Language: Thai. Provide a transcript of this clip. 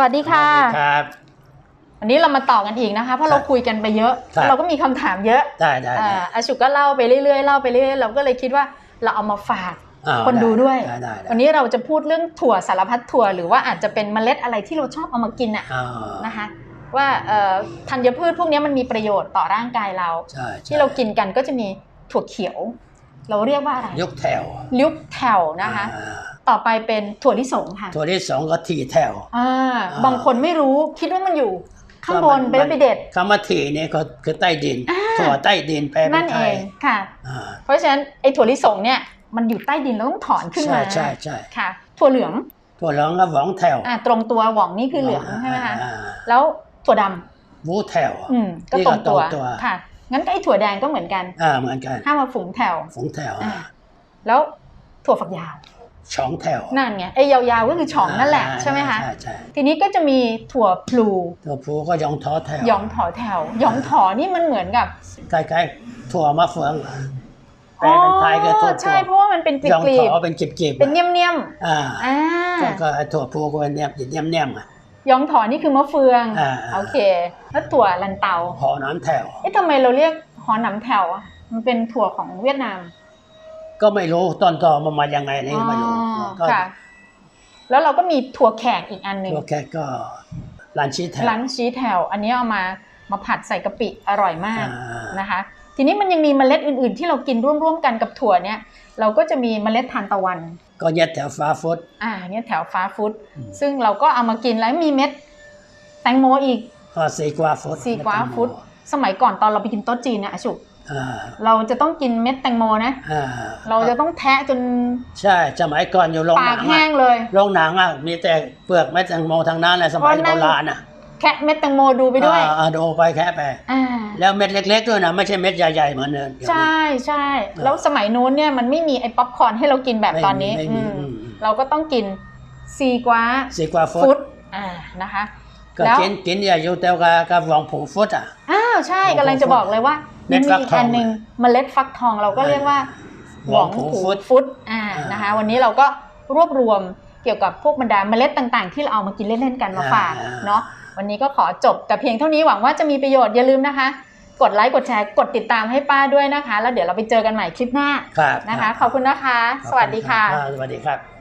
สวัสดีค่ะสวัสดีครับ วันนี้เรามาต่อกันอีกนะคะ เพราะครับเราคุยกันไปเยอะครับเราก็มีคำถามเยอะได้ได้อ่าได้อาชุก็เล่าไปเรื่อยๆเล่าไปเรื่อยๆเราก็เลยคิดว่าเราเอามาฝากอ่าคนดูด้วยได้ได้ได้วันนี้เราจะพูดเรื่องถั่วสารพัดถั่ว หรือว่าอาจจะเป็นเมล็ดอะไรที่เราชอบเอามากินอะอ่านะคะ ว่าเอ่อธัญพืชพวกนี้มันมีประโยชน์ต่อร่างกายเราใช่ใช่ที่เรากินกันก็จะมีถั่วเขียว เราเรียกว่าอะไรยกแถวลิวแถวนะคะอ่า ต่อไปเป็นถั่วลิสงค่ะตัวที่สองก็ทีแถวอ่าอ่าบางคนไม่รู้คิดว่ามันอยู่ ข้างบนก็มันไปแล้วไปเด็ดคำว่าทีเนี่ยก็คือใต้ดินอ่าถั่วใต้ดินแปลเป็นั่นนไทเอยงค่ะอ่าเพราะฉะนั้นไอ้ถั่วลิสงเนี่ยมันอยู่ใต้ดินเราต้องถอนขึ้นใช่มาใช่ใช่ค่ะ ถั่วเหลืองถั่วเหลืองก็หวองแถวอ่าตรงตัวหว่องนี่คือเหลืองใช่ไหมคะอ่าแล้วถั่วดำวูแถวอืมก็นี่ตก็รงตัวตรงตัวค่ะงั้นก็ไอ้ถั่วแดงก็เหมือนกันอ่าเหมือนกันห้ามมาฝูงแถวฝงแถวอ่าแล้วถั่วฝักยาว ช่องแถวนั่นไงไอ้ยาวๆก็คือฉ่องนั่นแหละาใช่ไหมคะใช่ใช่ทีนี้ก็จะมีถั่วพลูตัวผูก็ยองท้อแถวหยองถอแถวหยองถอนี่มันเหมือนกับใกล้ๆถั่วมะเฟืองแปลเป็นไทยก็ถั่วใช่เพราะว่ามันเป็นกยองลีท้บอเป็นจิบๆๆเป็นเนียมอ่าๆอ่าก็ก็ไอ้ถั่วพูก็เป็นเนี่ยเนียมเนียมๆอะหยองถอนี่คือมะเฟืองอ่าโอเค แล้วถั่วลันเตาหอน้ำแถวเอ๊ะทำไมเราเรียกหอหนำแถวอะมันเป็นถั่วของเวียดนาม ก็ไม่รู้ต้นตอมันมายังไงนี่ไม่รู้อ๋อก็ค่ะ แล้วเราก็มีถั่วแขกอีกอันหนึ่งตัวแค่ก็ร้านชีแถวร้านชีสแถว อันนี้เอามามาผัดใส่กะปิอร่อยมากอ่านะคะ ทีนี้มันยังมีเมล็ดอื่นๆ ที่เรากินร่วมๆกันกับถั่วเนี่ยเราก็จะมีเมล็ดทานตะวัน ก็เย็ดแถวฟ้าฟุตอ่าเนี่ยแถวฟ้าฟุตอืมซึ่งเราก็เอามากินแล้วมีเม็ดแตงโมอีกก็สีกว่าฟุตซีกวาฟุตสมัยก่อนตอนเราไปกินโต๊ะจีนเนี่ยอาชุอ่า เราจะต้องกินเม็ดแตงโมนะอ่าเราจะต้องแทะจน ใช่สมัยก่อนอยู่โรงหปานักงแห้อะงเลยโรงหนังอะมีแต่เปลือกแม่แตงโมทางนั้นแหละสมัยเพราะนั่โบนราณอะแคะเม็ดแตงโมดูไปด้วยอ่าอ่าดูไปแค่ไปอ่าแล้วเม็ดเล็กๆด้วยนะไม่ใช่เม็ดใหญ่ๆเหมือนเดิมใช่ใช่แล้วสมัยนู้นเนี่ยมันไม่มีไอ้ป๊อปคอร์นให้เรากินแบบไม่มีตอนนี้ไม่มีอืมอืมเราก็ต้องกินซีกวาสีกว่าฟุฟุตตอ่านะคะก็แล้วกินกินอย่าอยู่แต่กับกับหวงผงฟุตอะอ้าวใช่หวองกำลังจะบอกเลยว่าเม็มันดมีฟักอีกทองอันหนึ่งเมล็ดฟักทองเราก็เรียกว่าหวองผูฟุตฟุตอ่าอ่านนะคะวันนี้เราก็รวบรวมเกี่ยวกับพวกบรรดาเมล็ดต่างๆ ที่เราเอามากินเล่นๆกันมาฝากอ่าเนาะวันนี้ก็ขอจบแต่เพียงเท่านี้หวังว่าจะมีประโยชน์อย่าลืมนะคะ กดไลค์กดแชร์กดติดตามให้ป้าด้วยนะคะ แล้วเดี๋ยวเราไปเจอกันใหม่คลิปหน้าครับนะคะขอบคุณนะคะ สวัสดีค่ะอ่าสวัสดีครับ